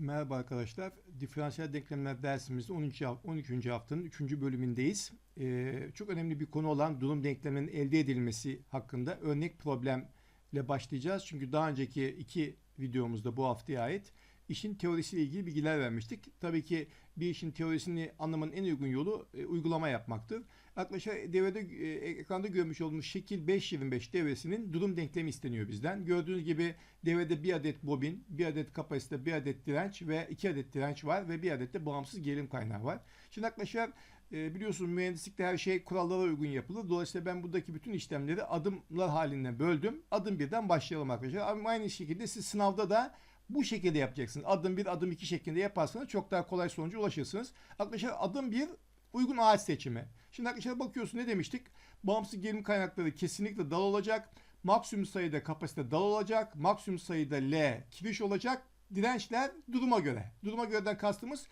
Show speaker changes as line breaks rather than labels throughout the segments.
Merhaba arkadaşlar. Diferansiyel denklemler dersimizde 13. haf- 12. haftanın 3. bölümündeyiz. Ee, çok önemli bir konu olan durum denkleminin elde edilmesi hakkında örnek problemle başlayacağız. Çünkü daha önceki iki videomuzda bu haftaya ait işin teorisiyle ilgili bilgiler vermiştik. Tabii ki bir işin teorisini anlamanın en uygun yolu e, uygulama yapmaktır. Arkadaşlar devrede e, ekranda görmüş olduğunuz şekil 525 devresinin durum denklemi isteniyor bizden. Gördüğünüz gibi devrede bir adet bobin, bir adet kapasite, bir adet direnç ve iki adet direnç var ve bir adet de bağımsız gerilim kaynağı var. Şimdi arkadaşlar e, biliyorsunuz mühendislikte her şey kurallara uygun yapılır. Dolayısıyla ben buradaki bütün işlemleri adımlar halinde böldüm. Adım birden başlayalım arkadaşlar. Ama aynı şekilde siz sınavda da bu şekilde yapacaksınız. Adım bir, adım iki şeklinde yaparsanız çok daha kolay sonuca ulaşırsınız. Arkadaşlar adım bir uygun ağaç seçimi. Şimdi arkadaşlar bakıyorsun ne demiştik? Bağımsız gerilim kaynakları kesinlikle dal olacak. Maksimum sayıda kapasite dal olacak. Maksimum sayıda L kiriş olacak. Dirençler duruma göre. Duruma göreden kastımız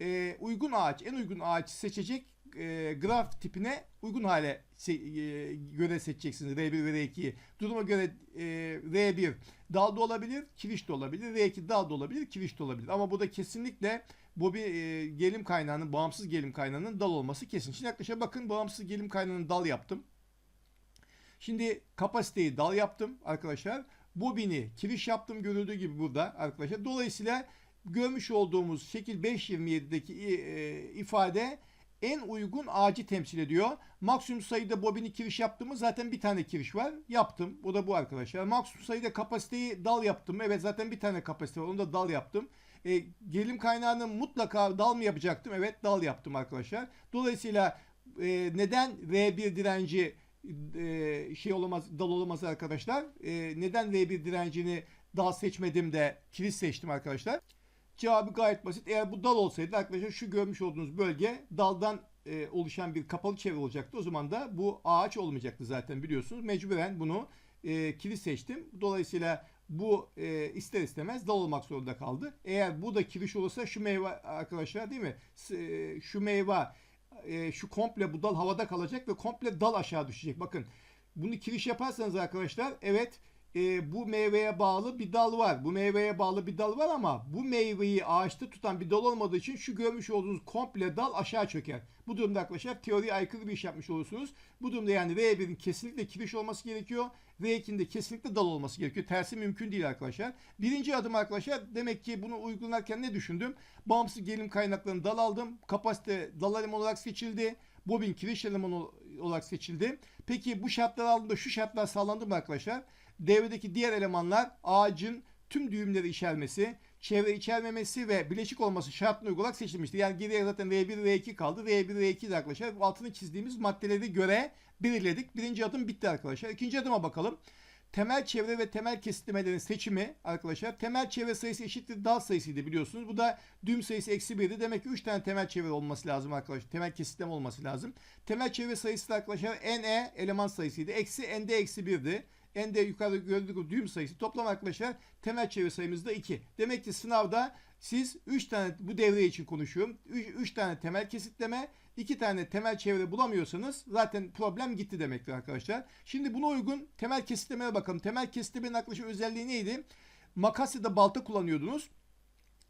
e, uygun ağaç, en uygun ağaç seçecek e, graf tipine uygun hale se- e, göre seçeceksiniz R1 ve R2'yi. Duruma göre e, R1 dal da olabilir, kiriş de olabilir. R2 dal da olabilir, kiriş de olabilir. Ama bu da kesinlikle bu bir e, gelim kaynağının, bağımsız gelim kaynağının dal olması kesin. Şimdi arkadaşlar bakın bağımsız gelim kaynağının dal yaptım. Şimdi kapasiteyi dal yaptım arkadaşlar. Bobini kiriş yaptım görüldüğü gibi burada arkadaşlar. Dolayısıyla görmüş olduğumuz şekil 5.27'deki e, ifade en uygun ağacı temsil ediyor. Maksimum sayıda bobini kiriş yaptığımı zaten bir tane kiriş var. Yaptım. O da bu arkadaşlar. Maksimum sayıda kapasiteyi dal yaptım. Evet zaten bir tane kapasite var. Onu da dal yaptım. E, gerilim kaynağını mutlaka dal mı yapacaktım? Evet dal yaptım arkadaşlar. Dolayısıyla e, neden R1 direnci e, şey olamaz, dal olamaz arkadaşlar? E, neden R1 direncini dal seçmedim de kiriş seçtim arkadaşlar? Cevabı gayet basit. Eğer bu dal olsaydı arkadaşlar şu görmüş olduğunuz bölge daldan e, oluşan bir kapalı çevre olacaktı. O zaman da bu ağaç olmayacaktı zaten biliyorsunuz. Mecburen bunu e, kilit seçtim. Dolayısıyla bu e, ister istemez dal olmak zorunda kaldı. Eğer bu da kiriş olursa şu meyve arkadaşlar değil mi? E, şu meyve e, şu komple bu dal havada kalacak ve komple dal aşağı düşecek. Bakın bunu kiriş yaparsanız arkadaşlar evet e, bu meyveye bağlı bir dal var. Bu meyveye bağlı bir dal var ama bu meyveyi ağaçta tutan bir dal olmadığı için şu görmüş olduğunuz komple dal aşağı çöker. Bu durumda arkadaşlar teoriye aykırı bir iş yapmış olursunuz. Bu durumda yani R1'in kesinlikle kiriş olması gerekiyor. R2'nin de kesinlikle dal olması gerekiyor. Tersi mümkün değil arkadaşlar. Birinci adım arkadaşlar demek ki bunu uygularken ne düşündüm? Bağımsız gerilim kaynaklarını dal aldım. Kapasite dal olarak seçildi. Bobin kiriş elemanı olarak seçildi. Peki bu şartlar aldığında şu şartlar sağlandı mı arkadaşlar? Devredeki diğer elemanlar ağacın tüm düğümleri içermesi, çevre içermemesi ve bileşik olması şartını uygularak seçilmiştir. Yani geriye zaten R1 R2 kaldı. R1 R2 de arkadaşlar altını çizdiğimiz maddeleri göre belirledik. Birinci adım bitti arkadaşlar. İkinci adıma bakalım. Temel çevre ve temel kesitlemelerin seçimi arkadaşlar. Temel çevre sayısı eşittir dal sayısıydı biliyorsunuz. Bu da düğüm sayısı eksi 1'di. Demek ki 3 tane temel çevre olması lazım arkadaşlar. Temel kesitleme olması lazım. Temel çevre sayısı da arkadaşlar NE eleman sayısıydı. Eksi ND eksi 1'di. N'de yukarıda gördüğünüz düğüm sayısı. Toplam arkadaşlar temel çevre sayımız da 2. Demek ki sınavda siz 3 tane bu devre için konuşuyorum. 3 tane temel kesitleme, 2 tane temel çevre bulamıyorsanız zaten problem gitti demektir arkadaşlar. Şimdi buna uygun temel kesitlemeye bakalım. Temel kesitlemenin arkadaşlar özelliği neydi? Makas ya da balta kullanıyordunuz.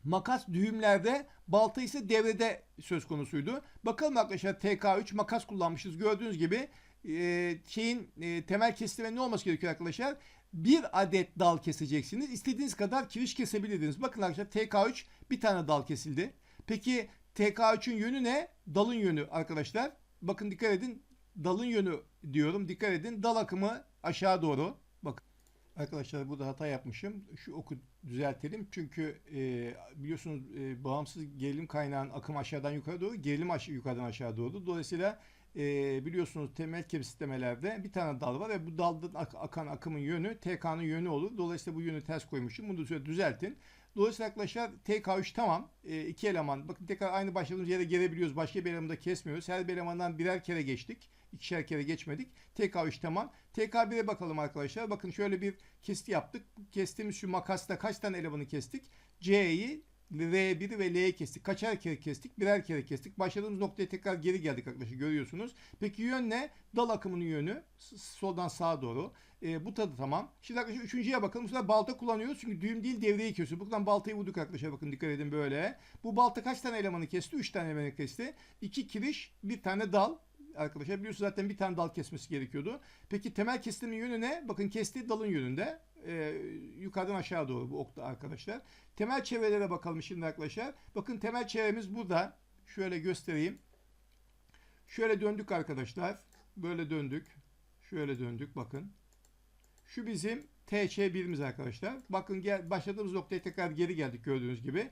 Makas düğümlerde, balta ise devrede söz konusuydu. Bakalım arkadaşlar TK3 makas kullanmışız. Gördüğünüz gibi e, şeyin e, temel kesitlemenin ne olması gerekiyor arkadaşlar? Bir adet dal keseceksiniz. İstediğiniz kadar kiriş kesebilirdiniz. Bakın arkadaşlar TK3 bir tane dal kesildi. Peki TK3'ün yönü ne? Dalın yönü arkadaşlar. Bakın dikkat edin. Dalın yönü diyorum. Dikkat edin. Dal akımı aşağı doğru. Bakın. Arkadaşlar burada hata yapmışım. Şu oku düzeltelim. Çünkü e, biliyorsunuz e, bağımsız gerilim kaynağının akımı aşağıdan yukarı doğru, gerilim aş- yukarıdan aşağı doğru. Dolayısıyla e, biliyorsunuz temel kesitlemelerde bir tane dal var ve bu daldan ak- akan akımın yönü TK'nın yönü olur. Dolayısıyla bu yönü ters koymuşum. Bunu da düzeltin. Dolayısıyla arkadaşlar TK3 tamam. E, iki eleman. Bakın tekrar aynı başladığımız yere gelebiliyoruz. Başka bir elemanı da kesmiyoruz. Her bir elemandan birer kere geçtik. İkişer kere geçmedik. TK3 tamam. TK1'e bakalım arkadaşlar. Bakın şöyle bir kesti yaptık. Kestiğimiz şu makasta kaç tane elemanı kestik? C'yi R1 ve L'yi kestik. Kaçar kere kestik? Birer kere kestik. Başladığımız noktaya tekrar geri geldik arkadaşlar görüyorsunuz. Peki yön ne? Dal akımının yönü. Soldan sağa doğru. E, bu tadı tamam. Şimdi arkadaşlar üçüncüye bakalım. Bu sefer balta kullanıyoruz. Çünkü düğüm değil devreyi kesiyor. Buradan baltayı vurduk arkadaşlar. Bakın dikkat edin böyle. Bu balta kaç tane elemanı kesti? Üç tane elemanı kesti. İki kiriş, bir tane dal arkadaşlar. Biliyorsunuz zaten bir tane dal kesmesi gerekiyordu. Peki temel kestimin yönü ne? Bakın kestiği dalın yönünde. Ee, yukarıdan aşağı doğru bu okta arkadaşlar. Temel çevrelere bakalım şimdi arkadaşlar. Bakın temel çevremiz burada. Şöyle göstereyim. Şöyle döndük arkadaşlar. Böyle döndük. Şöyle döndük bakın. Şu bizim TC1'imiz arkadaşlar. Bakın gel, başladığımız noktaya tekrar geri geldik gördüğünüz gibi.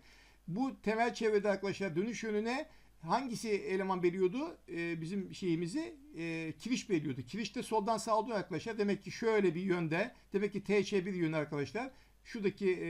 Bu temel çevrede arkadaşlar dönüş yönüne hangisi eleman belirliyordu? Ee, bizim şeyimizi e, kiriş belirliyordu. Kiriş de soldan sağa oluyor arkadaşlar. Demek ki şöyle bir yönde. Demek ki TC1 yönü arkadaşlar. Şuradaki e,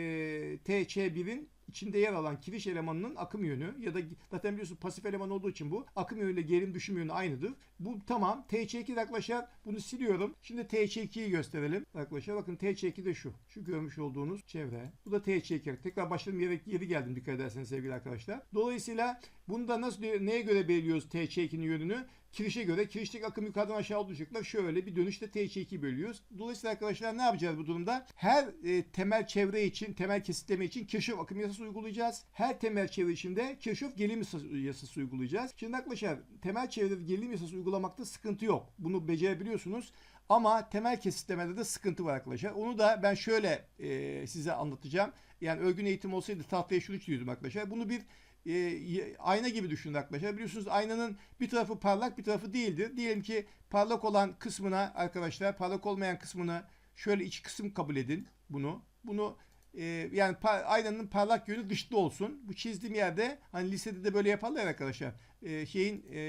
TC1'in içinde yer alan kiriş elemanının akım yönü ya da zaten biliyorsunuz pasif eleman olduğu için bu akım yönüyle gerilim düşüm yönü aynıdır. Bu tamam. TC2 arkadaşlar bunu siliyorum. Şimdi TC2'yi gösterelim. Arkadaşlar bakın TC2 de şu. Şu görmüş olduğunuz çevre. Bu da TC2. Tekrar başladığım yere geri geldim dikkat ederseniz sevgili arkadaşlar. Dolayısıyla bunu da nasıl neye göre belirliyoruz TC2'nin yönünü? Kirişe göre kirişteki akım yukarıdan aşağı olacaklar. Şöyle bir dönüşte TC2 bölüyoruz. Dolayısıyla arkadaşlar ne yapacağız bu durumda? Her e, temel çevre için, temel kesitleme için Kirchhoff akım yasası uygulayacağız. Her temel çevre için de Kirchhoff gerilim yasası, uygulayacağız. Şimdi arkadaşlar temel çevrede gerilim yasası uygulamakta sıkıntı yok. Bunu becerebiliyorsunuz. Ama temel kesitlemede de sıkıntı var arkadaşlar. Onu da ben şöyle e, size anlatacağım. Yani örgün eğitim olsaydı tahtaya şunu çiziyordum arkadaşlar. Bunu bir e, ayna gibi düşünün arkadaşlar. Biliyorsunuz aynanın bir tarafı parlak bir tarafı değildir. Diyelim ki parlak olan kısmına arkadaşlar parlak olmayan kısmını şöyle iç kısım kabul edin bunu. Bunu e, yani par, aynanın parlak yönü dışta olsun. Bu çizdiğim yerde hani lisede de böyle yaparlar ya arkadaşlar. E, şeyin e,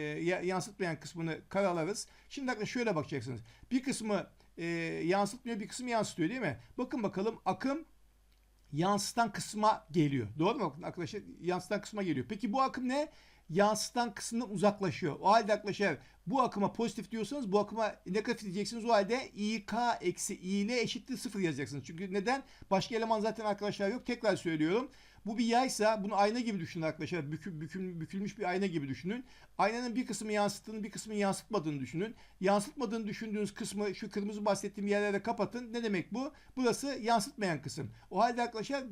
yansıtmayan kısmını karalarız. Şimdi arkadaşlar şöyle bakacaksınız. Bir kısmı e, yansıtmıyor bir kısmı yansıtıyor değil mi? Bakın bakalım akım yansıtan kısma geliyor. Doğru mu? Arkadaşlar yansıtan kısma geliyor. Peki bu akım ne? Yansıtan kısmından uzaklaşıyor. O halde arkadaşlar bu akıma pozitif diyorsanız bu akıma negatif diyeceksiniz. O halde İK eksi İ ile eşittir sıfır yazacaksınız. Çünkü neden? Başka eleman zaten arkadaşlar yok. Tekrar söylüyorum. Bu bir yaysa bunu ayna gibi düşünün arkadaşlar. Bükü, bükül, bükülmüş bir ayna gibi düşünün. Aynanın bir kısmı yansıttığını bir kısmını yansıtmadığını düşünün. Yansıtmadığını düşündüğünüz kısmı şu kırmızı bahsettiğim yerlere kapatın. Ne demek bu? Burası yansıtmayan kısım. O halde arkadaşlar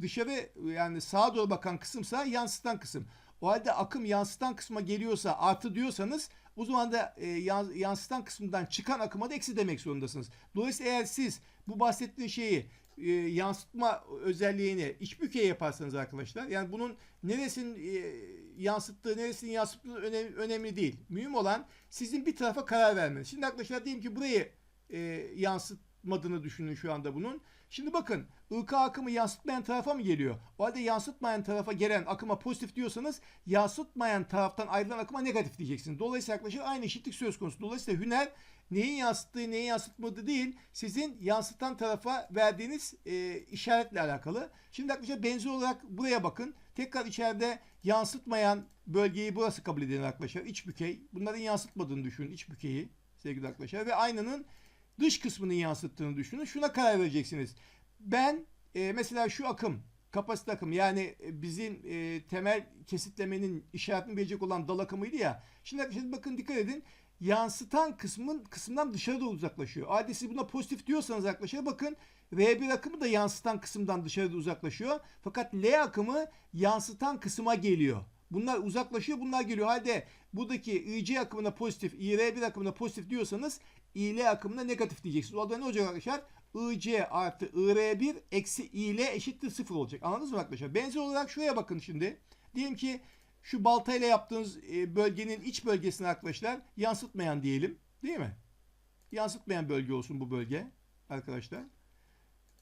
dışarı yani sağa doğru bakan kısımsa yansıtan kısım. O halde akım yansıtan kısma geliyorsa artı diyorsanız o zaman da e, yansıtan kısmından çıkan akıma da eksi demek zorundasınız. Dolayısıyla eğer siz bu bahsettiğim şeyi e, yansıtma özelliğini iç bükey yaparsanız arkadaşlar yani bunun neresinin e, yansıttığı neresinin yansıttığı önemli, önemli değil. Mühim olan sizin bir tarafa karar vermeniz. Şimdi arkadaşlar diyelim ki burayı e, yansıtmadığını düşünün şu anda bunun. Şimdi bakın IK akımı yansıtmayan tarafa mı geliyor? O halde yansıtmayan tarafa gelen akıma pozitif diyorsanız yansıtmayan taraftan ayrılan akıma negatif diyeceksiniz. Dolayısıyla arkadaşlar aynı eşitlik söz konusu. Dolayısıyla hüner neyin yansıttığı neyin yansıtmadığı değil sizin yansıtan tarafa verdiğiniz e, işaretle alakalı. Şimdi arkadaşlar benzer olarak buraya bakın. Tekrar içeride yansıtmayan bölgeyi burası kabul edin arkadaşlar. İç bükey. Bunların yansıtmadığını düşünün iç bükeyi sevgili arkadaşlar. Ve aynanın dış kısmını yansıttığını düşünün. Şuna karar vereceksiniz. Ben e, mesela şu akım kapasite akım yani bizim e, temel kesitlemenin işaretini verecek olan dal akımıydı ya. Şimdi, şimdi bakın dikkat edin yansıtan kısmın kısımdan dışarı doğru uzaklaşıyor. Halde buna pozitif diyorsanız arkadaşlar bakın V1 akımı da yansıtan kısımdan dışarı uzaklaşıyor. Fakat L akımı yansıtan kısma geliyor. Bunlar uzaklaşıyor, bunlar geliyor. Halde buradaki IC akımına pozitif, IR1 akımına pozitif diyorsanız IL akımına negatif diyeceksiniz. O halde ne olacak arkadaşlar? IC artı IR1 eksi IL eşittir 0 olacak. Anladınız mı arkadaşlar? Benzer olarak şuraya bakın şimdi. Diyelim ki şu baltayla yaptığınız e, bölgenin iç bölgesine arkadaşlar yansıtmayan diyelim. Değil mi? Yansıtmayan bölge olsun bu bölge arkadaşlar.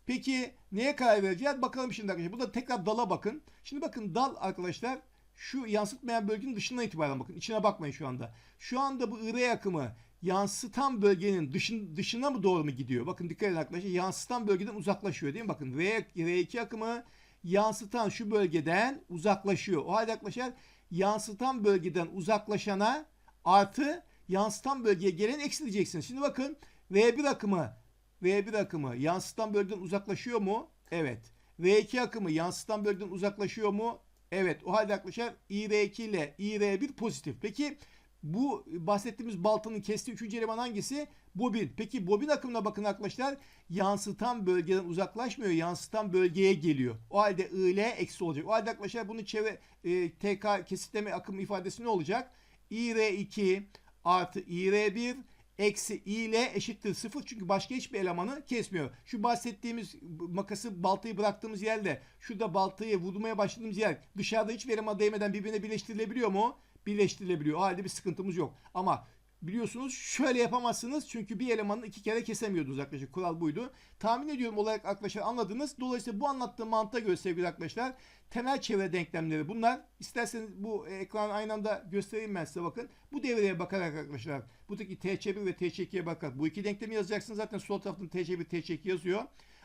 Peki neye karar vereceğiz? Bakalım şimdi arkadaşlar. Burada tekrar dala bakın. Şimdi bakın dal arkadaşlar şu yansıtmayan bölgenin dışından itibaren bakın. İçine bakmayın şu anda. Şu anda bu IR akımı yansıtan bölgenin dışın, dışına mı doğru mu gidiyor? Bakın dikkat edin arkadaşlar. Yansıtan bölgeden uzaklaşıyor değil mi? Bakın R, R2 akımı yansıtan şu bölgeden uzaklaşıyor. O halde arkadaşlar yansıtan bölgeden uzaklaşana artı yansıtan bölgeye gelen eksi. Şimdi bakın V1 akımı V1 akımı yansıtan bölgeden uzaklaşıyor mu? Evet. R2 akımı yansıtan bölgeden uzaklaşıyor mu? Evet. O halde arkadaşlar IR2 ile IR1 pozitif. Peki bu bahsettiğimiz baltanın kestiği üçüncü eleman hangisi? Bobin. Peki bobin akımına bakın arkadaşlar. Yansıtan bölgeden uzaklaşmıyor. Yansıtan bölgeye geliyor. O halde I ile eksi olacak. O halde arkadaşlar bunun çevre e, TK kesitleme akım ifadesi ne olacak? IR2 artı IR1 eksi i ile eşittir 0 çünkü başka hiçbir elemanı kesmiyor. Şu bahsettiğimiz makası baltayı bıraktığımız yerde şurada baltayı vurmaya başladığımız yer dışarıda hiçbir elema değmeden birbirine birleştirilebiliyor mu? Birleştirilebiliyor. O halde bir sıkıntımız yok. Ama biliyorsunuz şöyle yapamazsınız çünkü bir elemanı iki kere kesemiyordunuz arkadaşlar. Kural buydu. Tahmin ediyorum olarak arkadaşlar anladınız. Dolayısıyla bu anlattığım mantığa göre sevgili arkadaşlar temel çevre denklemleri bunlar. İsterseniz bu ekran aynı anda göstereyim ben size bakın. Bu devreye bakarak arkadaşlar buradaki TC1 ve TC2'ye bakarak bu iki denklemi yazacaksınız. Zaten sol tarafta TC1 TC2 yazıyor.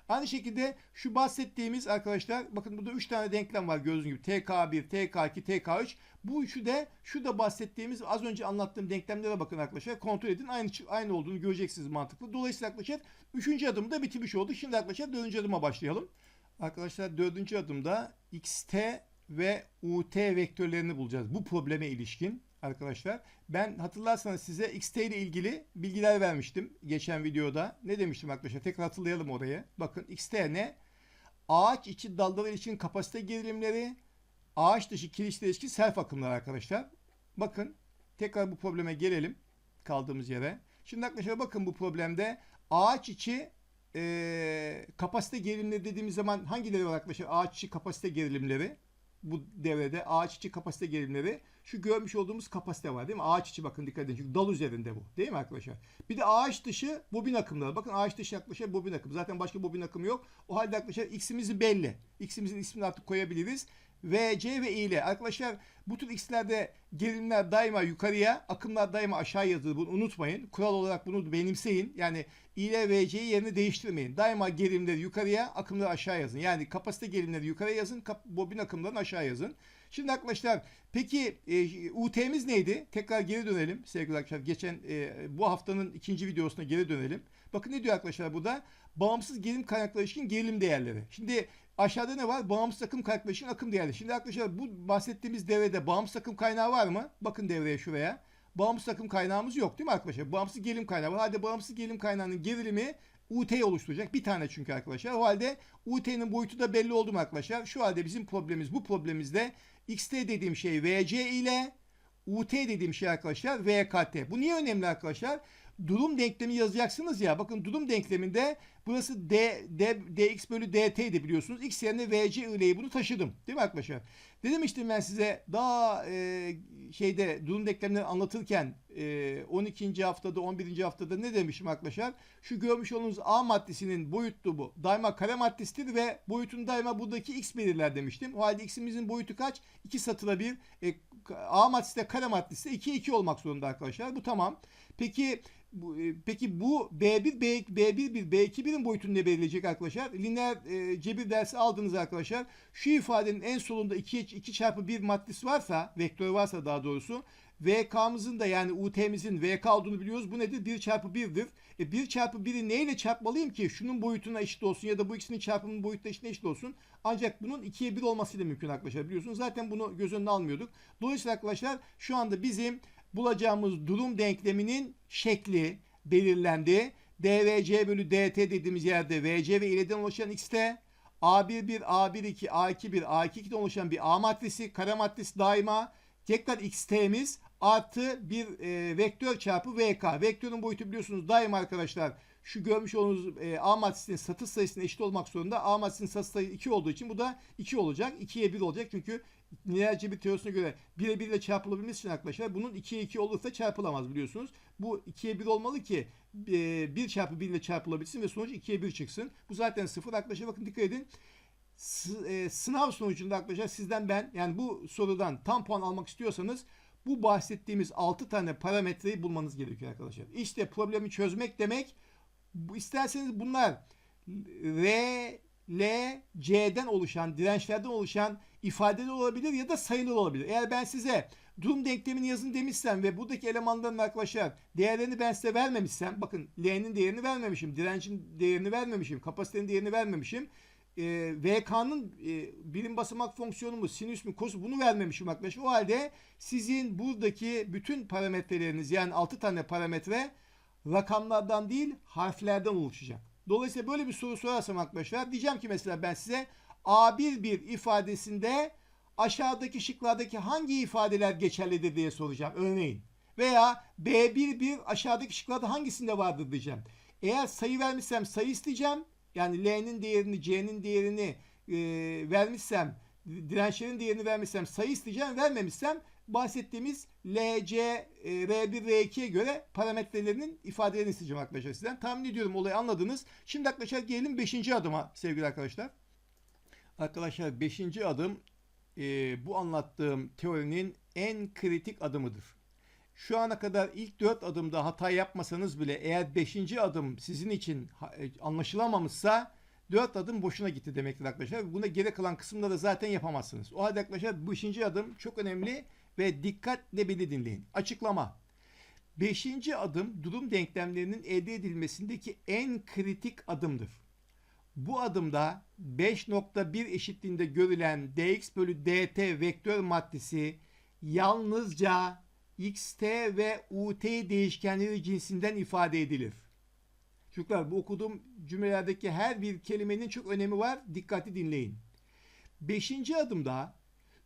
Aynı şekilde şu bahsettiğimiz arkadaşlar bakın burada 3 tane denklem var gördüğünüz gibi TK1, TK2, TK3. Bu üçü de şurada bahsettiğimiz az önce anlattığım denklemlere bakın arkadaşlar. Kontrol edin. Aynı aynı olduğunu göreceksiniz mantıklı. Dolayısıyla arkadaşlar 3. adımda bitirmiş olduk. Şimdi arkadaşlar 4. adıma başlayalım. Arkadaşlar 4. adımda xt ve ut vektörlerini bulacağız. Bu probleme ilişkin arkadaşlar. Ben hatırlarsanız size xt ile ilgili bilgiler vermiştim geçen videoda. Ne demiştim arkadaşlar? Tekrar hatırlayalım oraya. Bakın xt ne? Ağaç içi dalları için kapasite gerilimleri, ağaç dışı kirişle ilişkin self akımlar arkadaşlar. Bakın tekrar bu probleme gelelim kaldığımız yere. Şimdi arkadaşlar bakın bu problemde ağaç içi e, kapasite gerilimleri dediğimiz zaman hangileri var arkadaşlar? Ağaç içi kapasite gerilimleri. Bu devrede ağaç içi kapasite gerilimleri. Şu görmüş olduğumuz kapasite var değil mi? Ağaç içi bakın dikkat edin. Çünkü dal üzerinde bu. Değil mi arkadaşlar? Bir de ağaç dışı bobin akımları. Bakın ağaç dışı arkadaşlar bobin akımı. Zaten başka bobin akımı yok. O halde arkadaşlar x'imizi belli. X'imizin ismini artık koyabiliriz. V, C ve I ile. Arkadaşlar bu tür x'lerde gerilimler daima yukarıya, akımlar daima aşağı yazılır. Bunu unutmayın. Kural olarak bunu benimseyin. Yani I ile V, C'yi yerini değiştirmeyin. Daima gerilimleri yukarıya, akımları aşağı yazın. Yani kapasite gerilimleri yukarıya yazın, bobin akımlarını aşağı yazın. Şimdi arkadaşlar peki e, UT'miz neydi? Tekrar geri dönelim sevgili arkadaşlar. Geçen e, bu haftanın ikinci videosuna geri dönelim. Bakın ne diyor arkadaşlar burada? Bağımsız gerilim kaynakları ilişkin gerilim değerleri. Şimdi aşağıda ne var? Bağımsız akım ilişkin akım değerleri. Şimdi arkadaşlar bu bahsettiğimiz devrede bağımsız akım kaynağı var mı? Bakın devreye şuraya. Bağımsız akım kaynağımız yok değil mi arkadaşlar? Bağımsız gerilim kaynağı var. Hadi bağımsız gerilim kaynağının gerilimi UT oluşturacak. Bir tane çünkü arkadaşlar. O halde UT'nin boyutu da belli oldu mu arkadaşlar? Şu halde bizim problemimiz bu problemimizde XT dediğim şey VC ile UT dediğim şey arkadaşlar VKT. Bu niye önemli arkadaşlar? Durum denklemi yazacaksınız ya. Bakın durum denkleminde burası D, D, dx bölü dt'ydi biliyorsunuz. X yerine VC ileyi bunu taşıdım. Değil mi arkadaşlar? Dedim işte ben size daha e, şeyde durum denklemleri anlatırken e, 12. haftada 11. haftada ne demişim arkadaşlar? Şu görmüş olduğunuz A maddesinin boyutlu bu. Daima kare maddesidir ve boyutunu daima buradaki x belirler demiştim. O halde x'imizin boyutu kaç? 2 satıra 1. E, A maddesi de kare maddesi de 2 2 olmak zorunda arkadaşlar. Bu tamam. Peki bu, e, peki bu B1, B, B1, B2, boyutunu ne belirleyecek arkadaşlar? Lineer e, cebir dersi aldınız arkadaşlar. Şu ifadenin en solunda 2, 2 çarpı 1 maddesi varsa, vektör varsa daha doğrusu, VK'mızın da yani UT'mizin VK olduğunu biliyoruz. Bu nedir? 1 çarpı 1'dir. E 1 çarpı 1'i neyle çarpmalıyım ki? Şunun boyutuna eşit olsun ya da bu ikisinin çarpımının boyutuna eşit olsun. Ancak bunun 2'ye 1 olmasıyla mümkün arkadaşlar biliyorsunuz. Zaten bunu göz önüne almıyorduk. Dolayısıyla arkadaşlar şu anda bizim bulacağımız durum denkleminin şekli belirlendi. DVC bölü DT dediğimiz yerde VC ve ileden oluşan x'te A11, A12, A21, A22'den oluşan bir A maddesi, kare maddesi daima tekrar xt'miz artı bir e, vektör çarpı vk. Vektörün boyutu biliyorsunuz daima arkadaşlar şu görmüş olduğunuz e, A maddesinin satış sayısına eşit olmak zorunda. A maddesinin satış sayısı 2 olduğu için bu da 2 olacak. 2'ye 1 olacak çünkü lineer cebir teorisine göre 1'e 1 ile çarpılabilmesi için arkadaşlar bunun 2'ye 2 olursa çarpılamaz biliyorsunuz. Bu 2'ye 1 olmalı ki e, 1 çarpı 1 ile çarpılabilsin ve sonuç 2'ye 1 çıksın. Bu zaten 0 arkadaşlar bakın dikkat edin. E, sınav sonucunda arkadaşlar sizden ben yani bu sorudan tam puan almak istiyorsanız bu bahsettiğimiz 6 tane parametreyi bulmanız gerekiyor arkadaşlar. İşte problemi çözmek demek isterseniz bunlar R, L, C'den oluşan, dirençlerden oluşan ifadeler olabilir ya da sayılar olabilir. Eğer ben size durum denklemini yazın demişsem ve buradaki elemanların arkadaşlar değerlerini ben size vermemişsem bakın L'nin değerini vermemişim, direncin değerini vermemişim, kapasitenin değerini vermemişim. e, VK'nın e, birim basamak fonksiyonu mu, sinüs mü, kosinüs bunu vermemişim arkadaşlar. O halde sizin buradaki bütün parametreleriniz yani 6 tane parametre rakamlardan değil harflerden oluşacak. Dolayısıyla böyle bir soru sorarsam arkadaşlar diyeceğim ki mesela ben size A1 bir ifadesinde aşağıdaki şıklardaki hangi ifadeler geçerlidir diye soracağım örneğin. Veya B1 bir aşağıdaki şıklarda hangisinde vardır diyeceğim. Eğer sayı vermişsem sayı isteyeceğim. Yani L'nin değerini, C'nin değerini e, vermişsem, dirençlerin değerini vermişsem sayı isteyeceğim. Vermemişsem bahsettiğimiz L, C, e, R1, R2'ye göre parametrelerinin ifadelerini isteyeceğim arkadaşlar sizden. Tahmin ediyorum olayı anladınız. Şimdi arkadaşlar gelelim 5. adıma sevgili arkadaşlar. Arkadaşlar 5. adım e, bu anlattığım teorinin en kritik adımıdır. Şu ana kadar ilk 4 adımda hata yapmasanız bile eğer 5. adım sizin için e, anlaşılamamışsa 4 adım boşuna gitti demektir arkadaşlar. Buna geri kalan kısımları zaten yapamazsınız. O halde arkadaşlar 5. adım çok önemli ve dikkatle beni dinleyin. Açıklama. 5. adım durum denklemlerinin elde edilmesindeki en kritik adımdır. Bu adımda 5.1 eşitliğinde görülen dx bölü dt vektör maddesi yalnızca xt ve ut değişkenleri cinsinden ifade edilir. Çocuklar bu okuduğum cümlelerdeki her bir kelimenin çok önemi var. Dikkatli dinleyin. Beşinci adımda,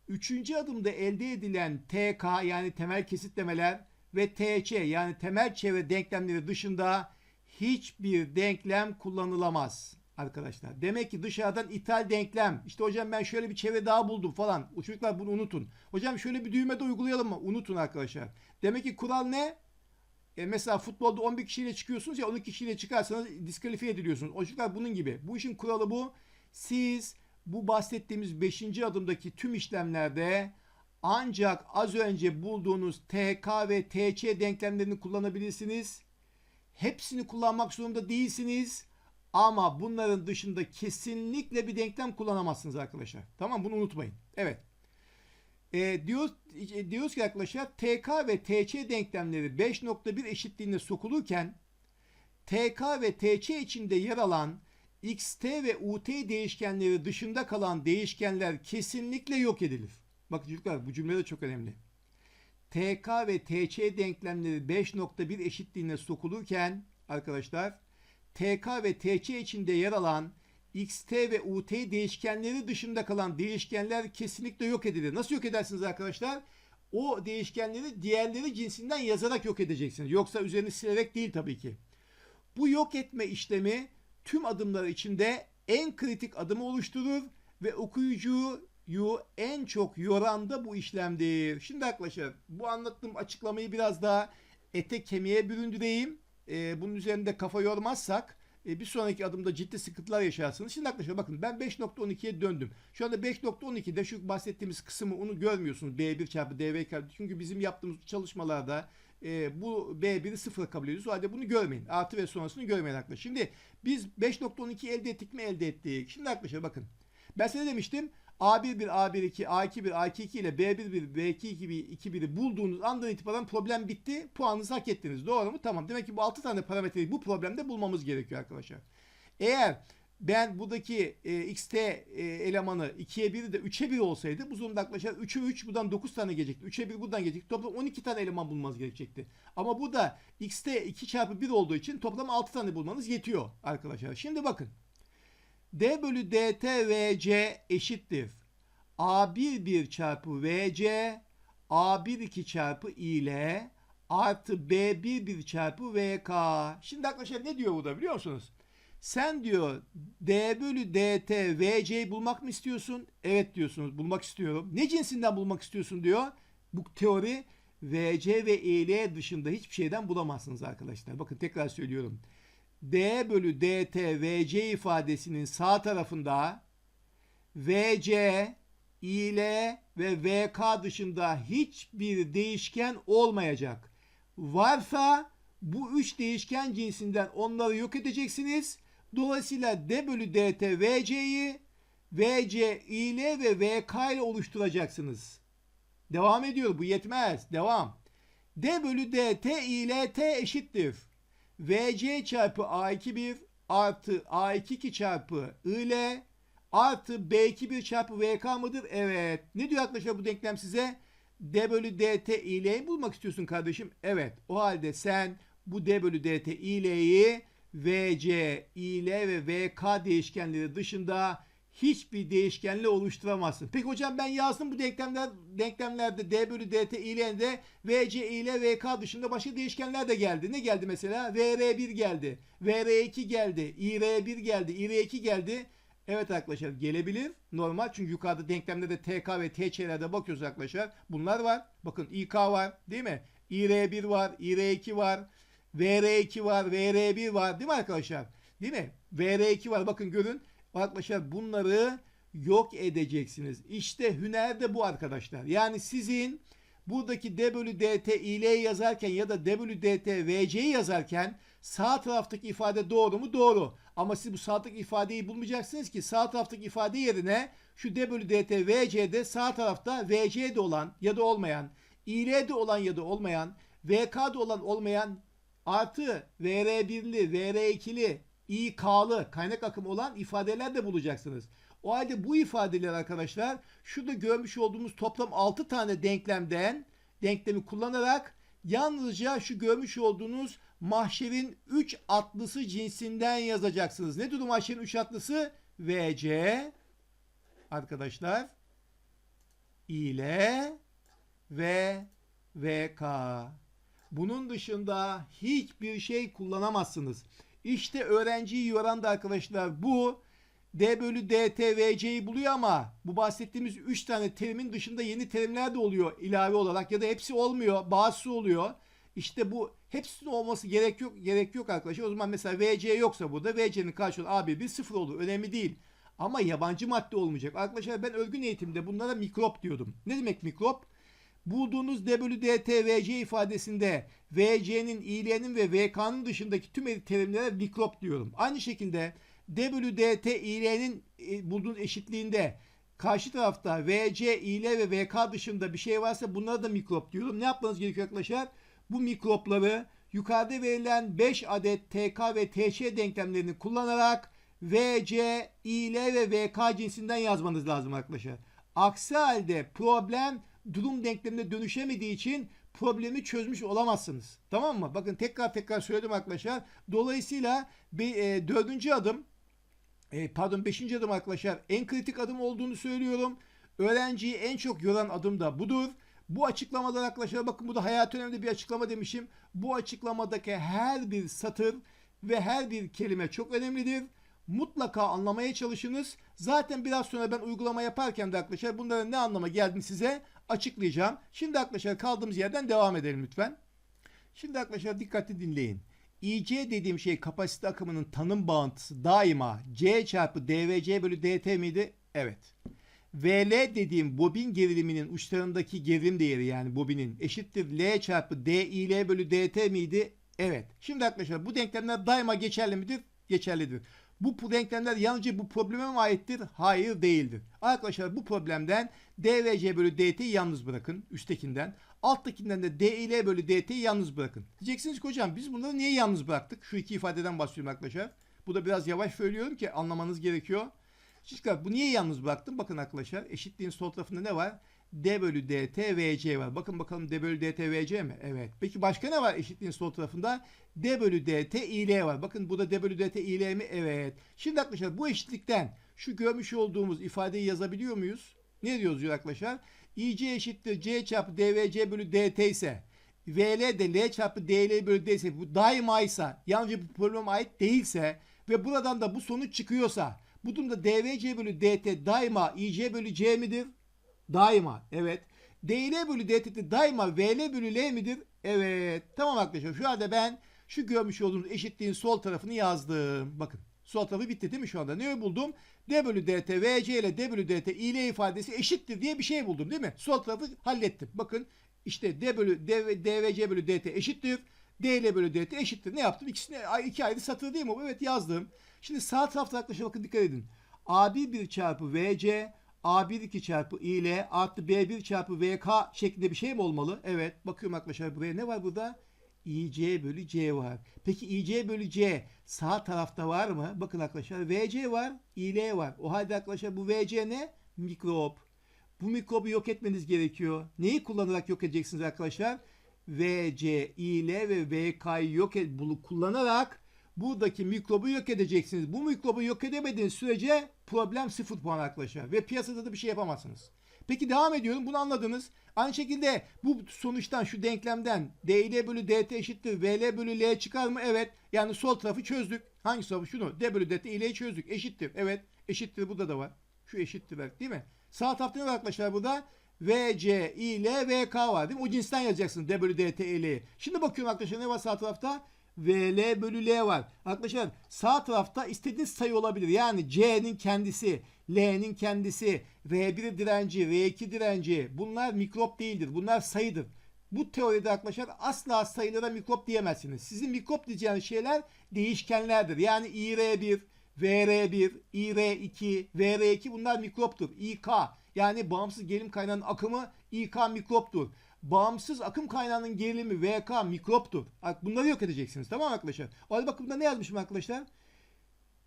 üçüncü adımda elde edilen TK yani temel kesitlemeler ve TC yani temel çevre denklemleri dışında hiçbir denklem kullanılamaz arkadaşlar. Demek ki dışarıdan ithal denklem. İşte hocam ben şöyle bir çevre daha buldum falan. O çocuklar bunu unutun. Hocam şöyle bir düğme de uygulayalım mı? Unutun arkadaşlar. Demek ki kural ne? E mesela futbolda 11 kişiyle çıkıyorsunuz ya 12 kişiyle çıkarsanız diskalifiye ediliyorsunuz. O çocuklar bunun gibi. Bu işin kuralı bu. Siz bu bahsettiğimiz 5. adımdaki tüm işlemlerde ancak az önce bulduğunuz TK ve TC denklemlerini kullanabilirsiniz. Hepsini kullanmak zorunda değilsiniz. Ama bunların dışında kesinlikle bir denklem kullanamazsınız arkadaşlar. Tamam bunu unutmayın. Evet. E, diyoruz, e, diyoruz ki arkadaşlar TK ve TC denklemleri 5.1 eşitliğine sokulurken TK ve TC içinde yer alan XT ve UT değişkenleri dışında kalan değişkenler kesinlikle yok edilir. Bakın çocuklar bu cümle de çok önemli. TK ve TC denklemleri 5.1 eşitliğine sokulurken arkadaşlar TK ve TC içinde yer alan XT ve UT değişkenleri dışında kalan değişkenler kesinlikle yok edilir. Nasıl yok edersiniz arkadaşlar? O değişkenleri diğerleri cinsinden yazarak yok edeceksiniz. Yoksa üzerini silerek değil tabii ki. Bu yok etme işlemi tüm adımlar içinde en kritik adımı oluşturur ve okuyucuyu en çok yoran da bu işlemdir. Şimdi arkadaşlar bu anlattığım açıklamayı biraz daha ete kemiğe büründüreyim. Ee, bunun üzerinde kafa yormazsak e, bir sonraki adımda ciddi sıkıntılar yaşarsınız. Şimdi arkadaşlar bakın ben 5.12'ye döndüm. Şu anda 5.12'de şu bahsettiğimiz kısmı onu görmüyorsunuz. B1 çarpı DV çarpı. Çünkü bizim yaptığımız çalışmalarda e, bu B1'i sıfır kabul ediyoruz. O halde bunu görmeyin. Artı ve sonrasını görmeyin arkadaşlar. Şimdi biz 5.12 elde ettik mi elde ettik. Şimdi arkadaşlar bakın. Ben size demiştim. A11, A12, A21, A22 ile B11, B22, 21'i bulduğunuz andan itibaren problem bitti. Puanınızı hak ettiniz. Doğru mu? Tamam. Demek ki bu 6 tane parametreyi bu problemde bulmamız gerekiyor arkadaşlar. Eğer ben buradaki e, xt e, elemanı 2'ye 1'i de 3'e 1 olsaydı bu durumda arkadaşlar 3'e 3 buradan 9 tane gelecekti. 3'e 1 buradan gelecekti. Toplam 12 tane eleman bulmanız gerekecekti. Ama bu da xt 2 çarpı 1 olduğu için toplam 6 tane bulmanız yetiyor arkadaşlar. Şimdi bakın. D bölü dt vc eşittir. A11 çarpı vc A12 çarpı ile artı B11 çarpı vk. Şimdi arkadaşlar ne diyor burada biliyor musunuz? Sen diyor D bölü dt vc'yi bulmak mı istiyorsun? Evet diyorsunuz bulmak istiyorum. Ne cinsinden bulmak istiyorsun diyor. Bu teori vc ve il dışında hiçbir şeyden bulamazsınız arkadaşlar. Bakın tekrar söylüyorum. D bölü dt vc ifadesinin sağ tarafında vc, il ve vk dışında hiçbir değişken olmayacak. Varsa bu üç değişken cinsinden onları yok edeceksiniz. Dolayısıyla d bölü dt vc'yi vc, il ve vk ile oluşturacaksınız. Devam ediyor. Bu yetmez. Devam. d bölü dt il t eşittir. VC çarpı A21 artı A22 çarpı ile Artı B2 1 çarpı VK mıdır? Evet. Ne diyor arkadaşlar bu denklem size? D bölü DT ileyi bulmak istiyorsun kardeşim. Evet. O halde sen bu D bölü DT ileyi VC, ile ve VK değişkenleri dışında hiçbir değişkenle oluşturamazsın. Peki hocam ben yazdım bu denklemler denklemlerde D bölü DT ileğinde VC ile VK dışında başka değişkenler de geldi. Ne geldi mesela? VR1 geldi. VR2 geldi. IR1 geldi. IR2 geldi. Evet arkadaşlar gelebilir. Normal çünkü yukarıda denklemlerde TK ve TÇ'lerde bakıyoruz arkadaşlar. Bunlar var. Bakın İK var değil mi? IR1 var. IR2 var. VR2 var. VR1 var değil mi arkadaşlar? Değil mi? VR2 var. Bakın görün. Arkadaşlar bunları yok edeceksiniz. İşte hüner de bu arkadaşlar. Yani sizin buradaki D bölü DT ile yazarken ya da D bölü DT VC'yi yazarken sağ taraftaki ifade doğru mu? Doğru. Ama siz bu sağ ifadeyi bulmayacaksınız ki sağ taraftaki ifade yerine şu D bölü DT VC'de sağ tarafta VC'de olan ya da olmayan, İL'de olan ya da olmayan, VK'de olan olmayan artı VR1'li, VR2'li, İK'lı kaynak akımı olan ifadeler de bulacaksınız. O halde bu ifadeler arkadaşlar şurada görmüş olduğumuz toplam 6 tane denklemden denklemi kullanarak yalnızca şu görmüş olduğunuz mahşerin 3 atlısı cinsinden yazacaksınız. Ne durum mahşerin 3 atlısı? VC arkadaşlar ile ve VK. Bunun dışında hiçbir şey kullanamazsınız. İşte öğrenciyi yoran da arkadaşlar bu D bölü DT VC'yi buluyor ama bu bahsettiğimiz 3 tane terimin dışında yeni terimler de oluyor ilave olarak ya da hepsi olmuyor bazısı oluyor. İşte bu hepsinin olması gerek yok gerek yok arkadaşlar. O zaman mesela VC yoksa burada VC'nin karşılığı AB bir sıfır olur. Önemli değil. Ama yabancı madde olmayacak. Arkadaşlar ben örgün eğitimde bunlara mikrop diyordum. Ne demek mikrop? Bulduğunuz D bölü DT VC ifadesinde VC'nin, İL'nin ve VK'nın dışındaki tüm terimlere mikrop diyorum. Aynı şekilde D bölü DT İL'nin e, bulduğunuz eşitliğinde karşı tarafta VC, İL ve VK dışında bir şey varsa bunlara da mikrop diyorum. Ne yapmanız gerekiyor arkadaşlar? Bu mikropları yukarıda verilen 5 adet TK ve TŞ denklemlerini kullanarak VC, İL ve VK cinsinden yazmanız lazım arkadaşlar. Aksi halde problem durum denklemine dönüşemediği için problemi çözmüş olamazsınız. Tamam mı? Bakın tekrar tekrar söyledim arkadaşlar. Dolayısıyla bir, e, dördüncü adım e, pardon beşinci adım arkadaşlar en kritik adım olduğunu söylüyorum. Öğrenciyi en çok yoran adım da budur. Bu açıklamalar arkadaşlar bakın bu da hayat önemli bir açıklama demişim. Bu açıklamadaki her bir satır ve her bir kelime çok önemlidir. Mutlaka anlamaya çalışınız. Zaten biraz sonra ben uygulama yaparken de arkadaşlar bunların ne anlama geldiğini size açıklayacağım. Şimdi arkadaşlar kaldığımız yerden devam edelim lütfen. Şimdi arkadaşlar dikkatli dinleyin. IC dediğim şey kapasite akımının tanım bağıntısı daima C çarpı DVC bölü DT miydi? Evet. VL dediğim bobin geriliminin uçlarındaki gerilim değeri yani bobinin eşittir L çarpı DIL bölü DT miydi? Evet. Şimdi arkadaşlar bu denklemler daima geçerli midir? Geçerlidir. Bu denklemler yalnızca bu probleme mi aittir? Hayır değildir. Arkadaşlar bu problemden DVC bölü DT'yi yalnız bırakın üsttekinden. Alttakinden de DIL bölü DT'yi yalnız bırakın. Diyeceksiniz ki hocam biz bunları niye yalnız bıraktık? Şu iki ifadeden bahsediyorum arkadaşlar. Bu da biraz yavaş söylüyorum ki anlamanız gerekiyor. Şimdi bu niye yalnız bıraktım? Bakın arkadaşlar eşitliğin sol tarafında ne var? D bölü DT VC var. Bakın bakalım D bölü DT VC mi? Evet. Peki başka ne var eşitliğin sol tarafında? D bölü DT IL var. Bakın bu da D bölü DT IL mi? Evet. Şimdi arkadaşlar bu eşitlikten şu görmüş olduğumuz ifadeyi yazabiliyor muyuz? Ne diyoruz diyor arkadaşlar? IC eşittir C çarpı DVC bölü DT ise VL de L çarpı DL bölü D ise bu daima ise yalnızca bu probleme ait değilse ve buradan da bu sonuç çıkıyorsa bu durumda DVC bölü DT daima IC bölü C midir? Daima. Evet. DL bölü DT daima VL bölü L midir? Evet. Tamam arkadaşlar. Şu anda ben şu görmüş olduğunuz eşitliğin sol tarafını yazdım. Bakın. Sol tarafı bitti değil mi şu anda? Ne buldum? D bölü DT, VC ile D bölü DT ile ifadesi eşittir diye bir şey buldum değil mi? Sol tarafı hallettim. Bakın işte D bölü D, DVC bölü DT eşittir. D ile bölü DT eşittir. Ne yaptım? İkisini iki ayrı satır değil mi? Evet yazdım. Şimdi sağ tarafta arkadaşlar bakın dikkat edin. AB1 çarpı VC A1 çarpı I ile artı B1 çarpı VK şeklinde bir şey mi olmalı? Evet. Bakıyorum arkadaşlar buraya ne var burada? IC bölü C var. Peki IC bölü C sağ tarafta var mı? Bakın arkadaşlar VC var, IL var. O halde arkadaşlar bu VC ne? Mikrop. Bu mikrobu yok etmeniz gerekiyor. Neyi kullanarak yok edeceksiniz arkadaşlar? VC, IL ve VK'yı yok et, bunu kullanarak buradaki mikrobu yok edeceksiniz. Bu mikrobu yok edemediğiniz sürece problem 0 puan arkadaşlar. Ve piyasada da bir şey yapamazsınız. Peki devam ediyorum. Bunu anladınız. Aynı şekilde bu sonuçtan şu denklemden DL bölü DT eşittir VL bölü L çıkar mı? Evet. Yani sol tarafı çözdük. Hangi tarafı? Şunu. D bölü DT İL'yi çözdük. Eşittir. Evet. Eşittir. Burada da var. Şu eşittir. var, Değil mi? Sağ tarafta ne var arkadaşlar burada? VC, İL, VK var değil mi? O cinsten yazacaksınız D bölü DT İL'yi. Şimdi bakıyorum arkadaşlar ne var sağ tarafta? VL bölü L var. Arkadaşlar sağ tarafta istediğiniz sayı olabilir. Yani C'nin kendisi, L'nin kendisi, R1 direnci, R2 direnci bunlar mikrop değildir. Bunlar sayıdır. Bu teoride arkadaşlar asla sayılara mikrop diyemezsiniz. Sizin mikrop diyeceğiniz şeyler değişkenlerdir. Yani IR1, VR1, IR2, VR2 bunlar mikroptur. İK yani bağımsız gerilim kaynağının akımı İK mikroptur. Bağımsız akım kaynağının gerilimi VK mikroptur. Bunları yok edeceksiniz tamam mı arkadaşlar? O halde bakın burada ne yazmışım arkadaşlar?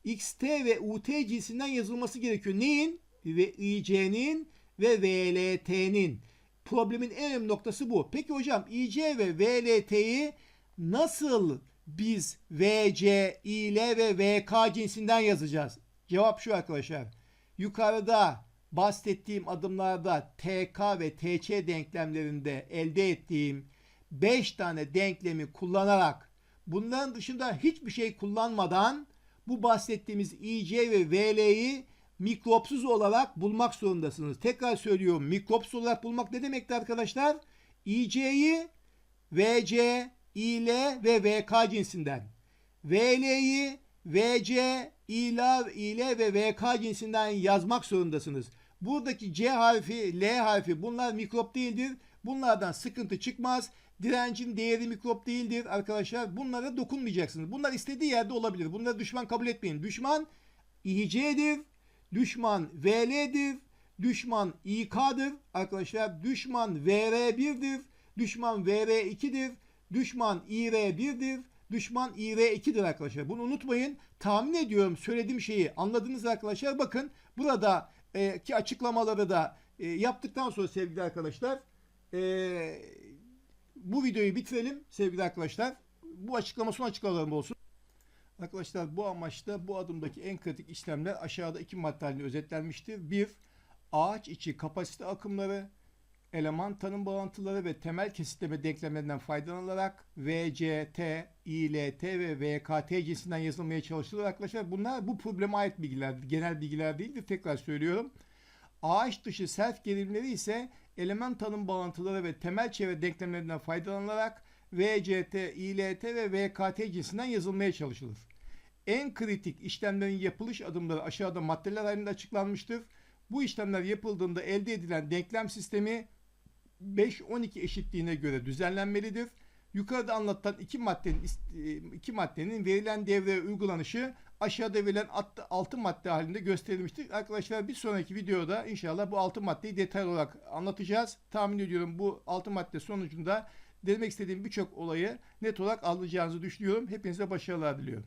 XT ve UT cinsinden yazılması gerekiyor. Neyin? Ve IC'nin ve VLT'nin. Problemin en önemli noktası bu. Peki hocam IC ve VLT'yi nasıl biz VC, IL ve VK cinsinden yazacağız? Cevap şu arkadaşlar. Yukarıda bahsettiğim adımlarda TK ve TC denklemlerinde elde ettiğim 5 tane denklemi kullanarak bunların dışında hiçbir şey kullanmadan bu bahsettiğimiz IC ve VL'yi mikropsuz olarak bulmak zorundasınız. Tekrar söylüyorum mikropsuz olarak bulmak ne demekti arkadaşlar? IC'yi VC, IL ve VK cinsinden. VL'yi VC, İL, İL ve VK cinsinden yazmak zorundasınız. Buradaki C harfi, L harfi bunlar mikrop değildir. Bunlardan sıkıntı çıkmaz. Direncin değeri mikrop değildir arkadaşlar. Bunlara dokunmayacaksınız. Bunlar istediği yerde olabilir. Bunları düşman kabul etmeyin. Düşman İC'dir. Düşman VL'dir. Düşman İK'dır. Arkadaşlar düşman VR1'dir. Düşman VR2'dir. Düşman IR1'dir. Düşman IR2'dir arkadaşlar. Bunu unutmayın. Tahmin ediyorum söylediğim şeyi anladınız arkadaşlar. Bakın burada e, ki açıklamaları da e, yaptıktan sonra sevgili arkadaşlar e, bu videoyu bitirelim sevgili arkadaşlar. Bu açıklama son açıklamalarım olsun. Arkadaşlar bu amaçta bu adımdaki en kritik işlemler aşağıda iki madde halinde özetlenmiştir. Bir, ağaç içi kapasite akımları, eleman tanım bağıntıları ve temel kesitleme denklemlerinden faydalanılarak VCT, ILT ve VKT cinsinden yazılmaya çalışılır arkadaşlar. Bunlar bu probleme ait bilgilerdir. Genel bilgiler değildir. Tekrar söylüyorum. Ağaç dışı self gerilimleri ise eleman tanım bağıntıları ve temel çevre denklemlerinden faydalanılarak VCT, ILT ve VKT cinsinden yazılmaya çalışılır. En kritik işlemlerin yapılış adımları aşağıda maddeler halinde açıklanmıştır. Bu işlemler yapıldığında elde edilen denklem sistemi 5-12 eşitliğine göre düzenlenmelidir. Yukarıda anlatılan iki maddenin iki maddenin verilen devreye uygulanışı aşağıda verilen 6 madde halinde gösterilmiştir. Arkadaşlar bir sonraki videoda inşallah bu 6 maddeyi detaylı olarak anlatacağız. Tahmin ediyorum bu 6 madde sonucunda demek istediğim birçok olayı net olarak anlayacağınızı düşünüyorum. Hepinize başarılar diliyorum.